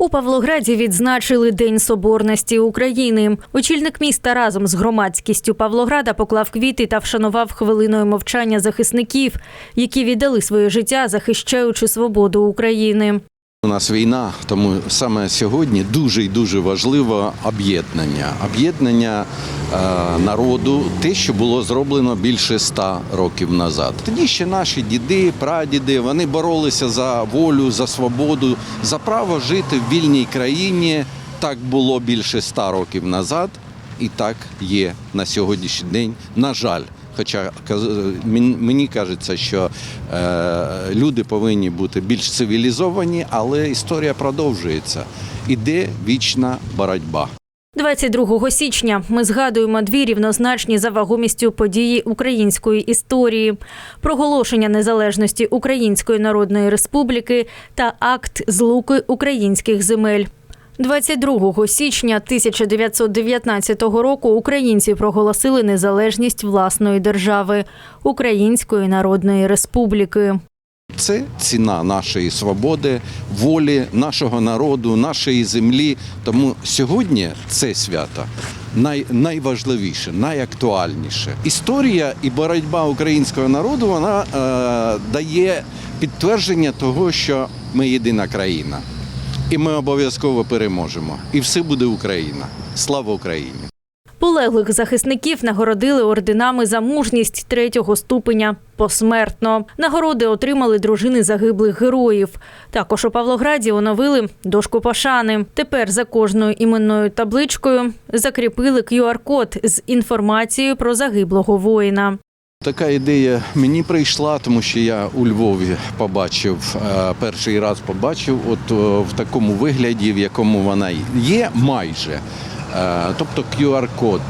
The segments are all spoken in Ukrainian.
У Павлограді відзначили День Соборності України. Очільник міста разом з громадськістю Павлограда поклав квіти та вшанував хвилиною мовчання захисників, які віддали своє життя, захищаючи свободу України. У нас війна, тому саме сьогодні дуже і дуже важливо об'єднання. Об'єднання е, народу, те, що було зроблено більше ста років назад. Тоді ще наші діди, прадіди, вони боролися за волю, за свободу, за право жити в вільній країні. Так було більше ста років назад, і так є на сьогоднішній день. На жаль. Хоча мені кажеться, що е, люди повинні бути більш цивілізовані, але історія продовжується. Іде вічна боротьба. 22 січня ми згадуємо дві рівнозначні за вагомістю події української історії: проголошення незалежності Української Народної Республіки та акт злуки українських земель. 22 січня 1919 року українці проголосили незалежність власної держави Української Народної Республіки. Це ціна нашої свободи, волі, нашого народу, нашої землі. Тому сьогодні це свято най, найважливіше, найактуальніше. Історія і боротьба українського народу вона е, дає підтвердження того, що ми єдина країна. І ми обов'язково переможемо. І все буде Україна. Слава Україні! Полеглих захисників нагородили орденами за мужність третього ступеня посмертно. Нагороди отримали дружини загиблих героїв. Також у Павлограді оновили дошку пошани. Тепер за кожною іменною табличкою закріпили QR-код з інформацією про загиблого воїна. Така ідея мені прийшла, тому що я у Львові побачив е, перший раз побачив, от е, в такому вигляді, в якому вона є, майже. Е, Тобто QR-код.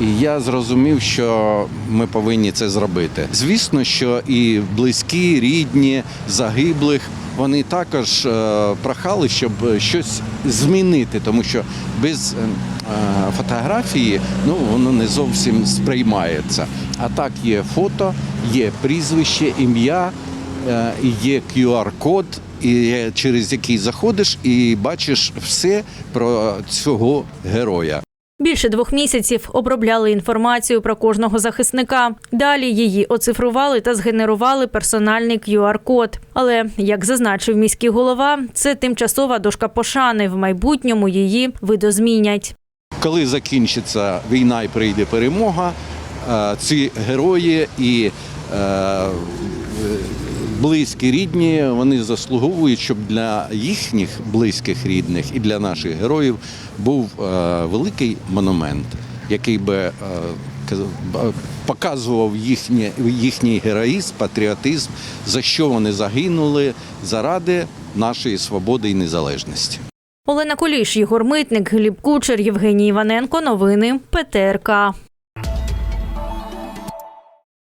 І я зрозумів, що ми повинні це зробити. Звісно, що і близькі, рідні, загиблих. Вони також прохали, щоб щось змінити, тому що без фотографії ну воно не зовсім сприймається. А так є фото, є прізвище, ім'я, е, є QR-код, через який заходиш і бачиш все про цього героя. Більше двох місяців обробляли інформацію про кожного захисника. Далі її оцифрували та згенерували персональний QR-код. Але, як зазначив міський голова, це тимчасова дошка пошани. В майбутньому її видозмінять. Коли закінчиться війна і прийде перемога, ці герої і е, близькі рідні вони заслуговують, щоб для їхніх близьких рідних і для наших героїв був е, великий монумент, який би е, показував їхнє, їхній героїзм, патріотизм, за що вони загинули заради нашої свободи і незалежності. Олена Куліш, Єгор Митник, Гліб Кучер, Євгеній Іваненко. Новини ПТРК.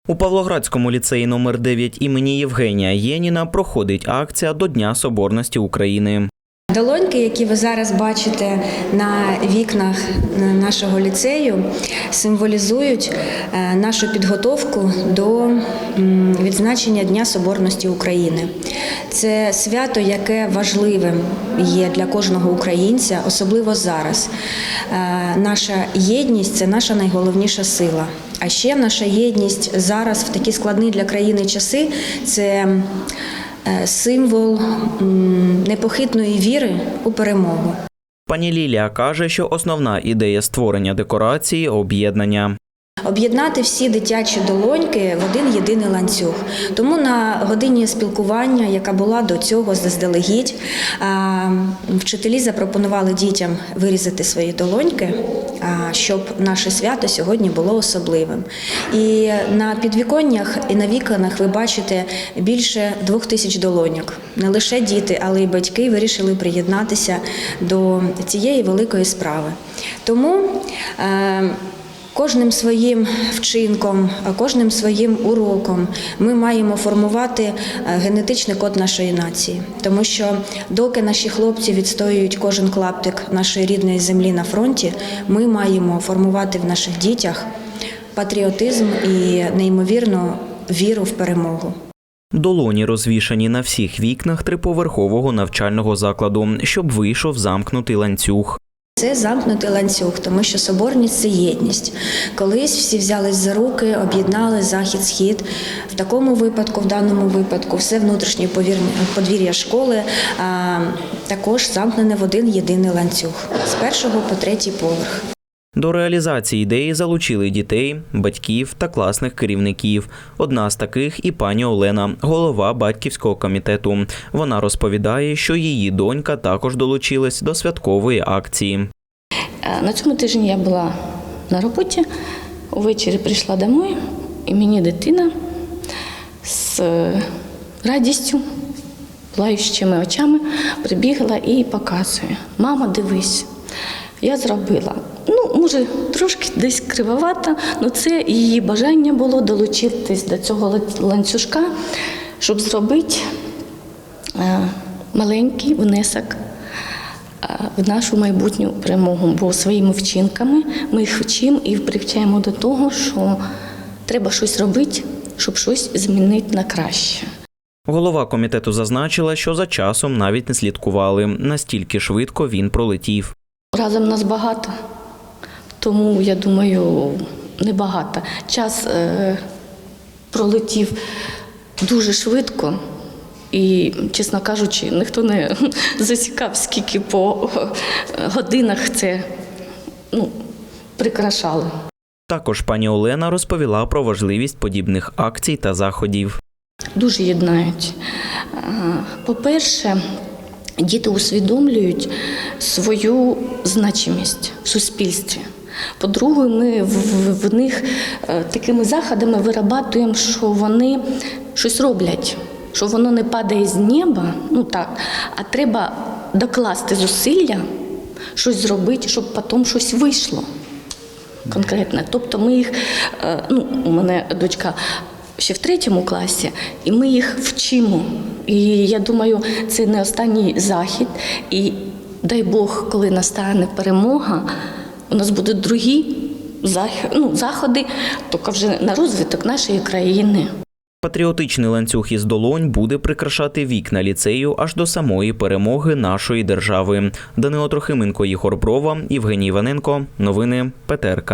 У Павлоградському ліцеї номер 9 імені Євгенія Єніна проходить акція до Дня Соборності України. Долоньки, які ви зараз бачите на вікнах нашого ліцею, символізують е, нашу підготовку до відзначення Дня Соборності України. Це свято, яке важливим є для кожного українця, особливо зараз. Е, Наша єдність це наша найголовніша сила. А ще наша єдність зараз в такі складні для країни часи це символ непохитної віри у перемогу. Пані Лілія каже, що основна ідея створення декорації об'єднання. Об'єднати всі дитячі долоньки в один єдиний ланцюг. Тому на годині спілкування, яка була до цього заздалегідь, вчителі запропонували дітям вирізати свої долоньки, щоб наше свято сьогодні було особливим. І на підвіконнях і на віконах ви бачите більше двох тисяч долоньок. Не лише діти, але й батьки вирішили приєднатися до цієї великої справи. Тому е, Кожним своїм вчинком, кожним своїм уроком ми маємо формувати е, генетичний код нашої нації, тому що доки наші хлопці відстоюють кожен клаптик нашої рідної землі на фронті, ми маємо формувати в наших дітях патріотизм і неймовірну віру в перемогу. Долоні розвішані на всіх вікнах триповерхового навчального закладу, щоб вийшов замкнутий ланцюг. Це замкнутий ланцюг, тому що соборність це єдність. Колись всі взялись за руки, об'єднали захід-схід. В такому випадку, в даному випадку, все внутрішнє подвір'я школи а, також замкнене в один єдиний ланцюг з першого по третій поверх. До реалізації ідеї залучили дітей, батьків та класних керівників. Одна з таких і пані Олена, голова батьківського комітету. Вона розповідає, що її донька також долучилась до святкової акції. Е, На цьому тижні я була на роботі. Увечері прийшла домой, і мені дитина з е, радістю, плаючими очами прибігла і показує: Мама, дивись, я зробила. Ну, може, трошки десь кривовата, але це її бажання було долучитись до цього ланцюжка, щоб зробити е, маленький внесок е, в нашу майбутню перемогу. Бо своїми вчинками ми їх вчимо і привчаємо до того, що треба щось робити, щоб щось змінити на краще. Голова комітету зазначила, що за часом навіть не слідкували. Настільки швидко він пролетів. Разом нас багато, тому я думаю, небагато. Час е, пролетів дуже швидко. І, чесно кажучи, ніхто не засікав, скільки по е, годинах це ну, прикрашали. Також пані Олена розповіла про важливість подібних акцій та заходів. дуже єднають. По-перше, діти усвідомлюють свою значимість в суспільстві. По-друге, ми в, них е, такими заходами вирабатуємо, що вони щось роблять, що воно не падає з неба, ну так, а треба докласти зусилля, щось зробити, щоб потім щось вийшло конкретне. Тобто ми їх, е, ну, у мене дочка ще в третьому класі, і ми їх вчимо. І я думаю, це не останній захід. І дай Бог, коли настане перемога, у нас будуть другі ну, заходи, тільки вже на розвиток нашої країни. Патріотичний ланцюг із долонь буде прикрашати вікна ліцею аж до самої перемоги нашої держави. Данило Трохименко, Ігор Брова, Євгеній Іваненко. Новини ПТРК.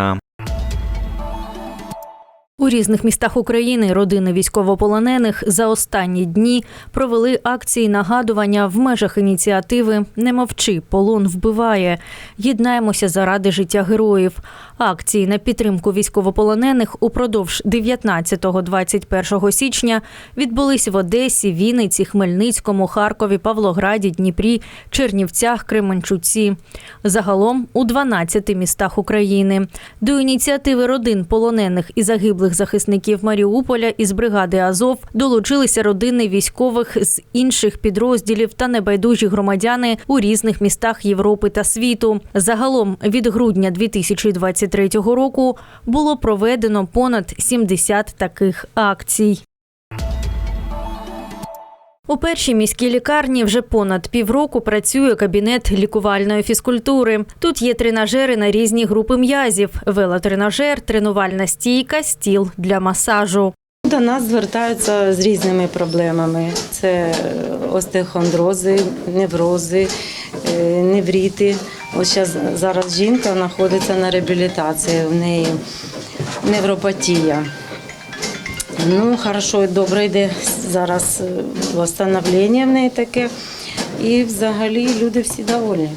У різних містах України родини військовополонених за останні дні провели акції нагадування в межах ініціативи Не мовчи, полон вбиває. Єднаємося заради життя героїв. Акції на підтримку військовополонених упродовж 19-21 січня відбулись в Одесі, Вінниці, Хмельницькому, Харкові, Павлограді, Дніпрі, Чернівцях, Кременчуці. Загалом у 12 містах України. До ініціативи родин полонених і загиблих захисників Маріуполя із бригади Азов долучилися родини військових з інших підрозділів та небайдужі громадяни у різних містах Європи та світу. Загалом від грудня 2023 року було проведено понад 70 таких акцій. У першій міській лікарні вже понад півроку працює кабінет лікувальної фізкультури. Тут є тренажери на різні групи м'язів: велотренажер, тренувальна стійка, стіл для масажу. До нас звертаються з різними проблемами: це е, остеохондрози, неврози, е, невріти. Ось зараз жінка знаходиться на реабілітації, в неї невропатія. Ну, хорошо, добре йде зараз е, встановлення в неї таке. І взагалі люди всі довольні.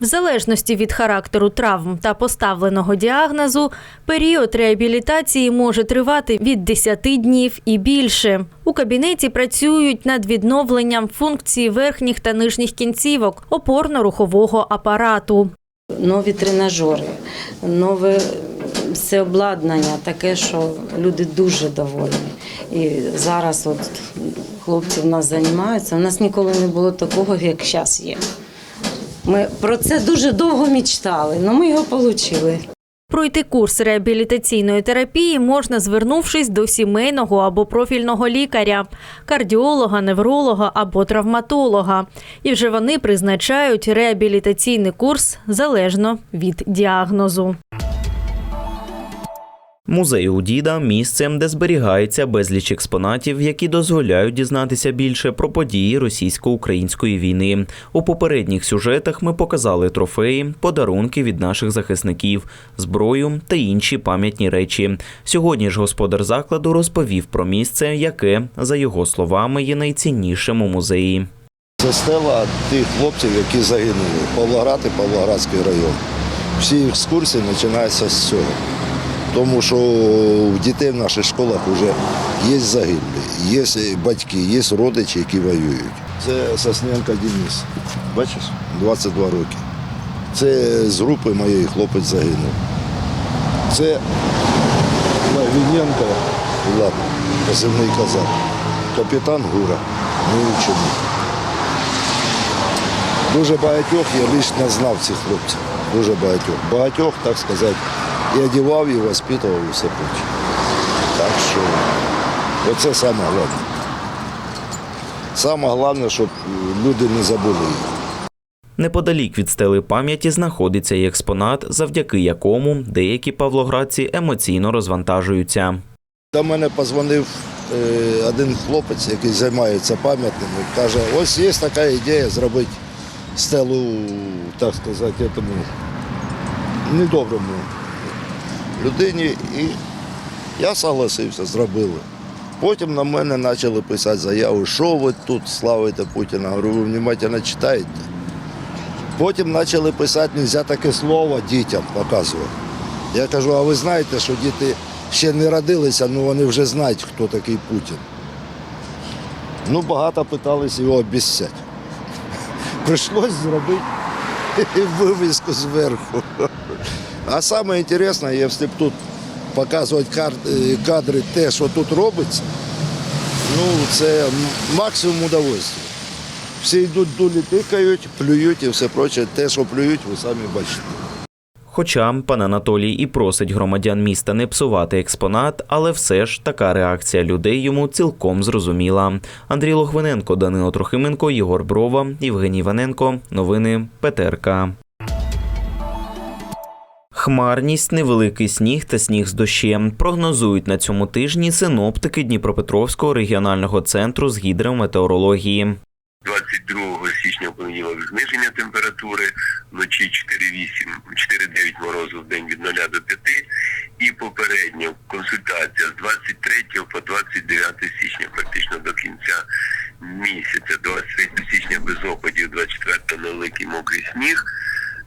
В залежності від характеру травм та поставленого діагнозу, період реабілітації може тривати від 10 днів і більше. У кабінеті працюють над відновленням функції верхніх та нижніх кінцівок опорно-рухового апарату. нові тренажери, нове все обладнання, таке, що люди дуже довольні. І зараз от хлопці в нас займаються. У нас ніколи не було такого, як зараз є. Ми про це дуже довго мечтали, але ми його отримали. Пройти курс реабілітаційної терапії можна, звернувшись до сімейного або профільного лікаря, кардіолога, невролога або травматолога. І вже вони призначають реабілітаційний курс залежно від діагнозу. Музей у діда місцем, де зберігається безліч експонатів, які дозволяють дізнатися більше про події російсько-української війни. У попередніх сюжетах ми показали трофеї, подарунки від наших захисників, зброю та інші пам'ятні речі. Сьогодні ж господар закладу розповів про місце, яке, за його словами, є найціннішим у музеї. Це стела тих хлопців, які загинули. Павлоград і Павлоградський район. Всі екскурсії починаються з цього. Тому що у дітей в наших школах вже є загиблі, є батьки, є родичі, які воюють. Це Сосненко Денис. Бачиш? 22 роки. Це з групи моєї хлопець загинув. Це Лавіненко, Влад, позивний казак. Капітан Гура, мій ученик. Дуже багатьох я лично знав цих хлопців. Дуже багатьох. Багатьох, так сказати, і одягав, і воспитував, і все проче. Так що оце саме головне. Саме головне, щоб люди не забули їх. Неподалік від стели пам'яті знаходиться і експонат, завдяки якому деякі павлоградці емоційно розвантажуються. До мене позвонив е, один хлопець, який займається пам'ятними, каже, ось є така ідея зробити стелу, так сказати, тому недоброму людині. І я согласився, зробили. Потім на мене почали писати заяву, що ви тут славите Путіна. Говорю, ви внимательно читаєте. Потім почали писати, не можна таке слово дітям показувати. Я кажу, а ви знаєте, що діти ще не родилися, але вони вже знають, хто такий Путін. Ну, багато питалися його обіцяти. Прийшлось зробити вивіску зверху. А саме цікаве, якщо б тут показувати е, кадри те, що тут робиться, ну це максимум удовольствия. Всі йдуть дулі тикають, плюють і все проче. Те, що плюють, ви самі бачите. Хоча пан Анатолій і просить громадян міста не псувати експонат, але все ж така реакція людей йому цілком зрозуміла. Андрій Лохвиненко, Данило Трохименко, Єгор Брова, Євгеній Іваненко. Новини ПТРК. Хмарність, невеликий сніг та сніг з дощем прогнозують на цьому тижні синоптики Дніпропетровського регіонального центру з гідрометеорології. 22 січня в понеділок зниження температури, вночі 4,8, 4,9 морозу в день від 0 до 5. І попередня консультація з 23 по 29 січня, практично до кінця місяця. 23 січня без опадів, 24 невеликий мокрий сніг.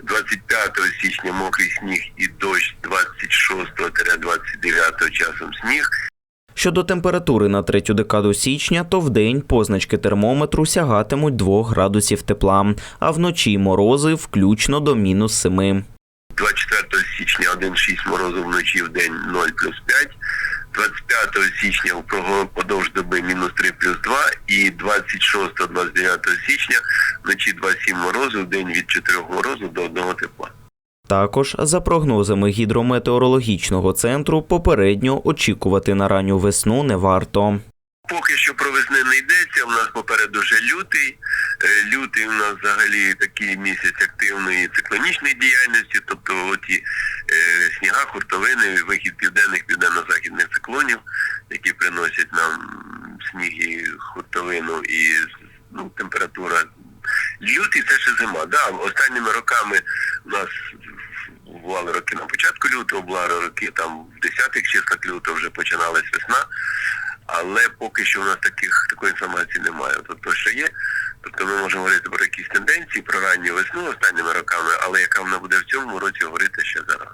25 січня мокрий сніг і дощ 26-29 часом сніг. Щодо температури на третю декаду січня, то вдень позначки термометру сягатимуть 2 градусів тепла, а вночі морози включно до мінус 7. 24 січня 1,6 морозу вночі в день 0 плюс 5. 25 січня впродовж доби мінус 3 плюс 2 і 26-29 січня вночі 2,7 морозу в день від 4 морозу до 1 тепла. Також, за прогнозами гідрометеорологічного центру, попередньо очікувати на ранню весну не варто. Поки що про весни не йдеться. У нас попереду вже лютий. Е, Лютий у нас взагалі такий місяць активної циклонічної діяльності, тобто оті сніга, хуртовини, вихід південних південно-західних циклонів, які приносять нам сніг і хуртовину і ну, температура. Лютий це ще зима. Да, останніми роками у нас бували роки на початку лютого, були роки там в 10-х числах лютого вже починалась весна. Але поки що у нас таких такої інформації немає. Тобто, що є, тобто ми можемо говорити про якісь тенденції, про ранню весну останніми роками, але яка вона буде в цьому році говорити ще зараз.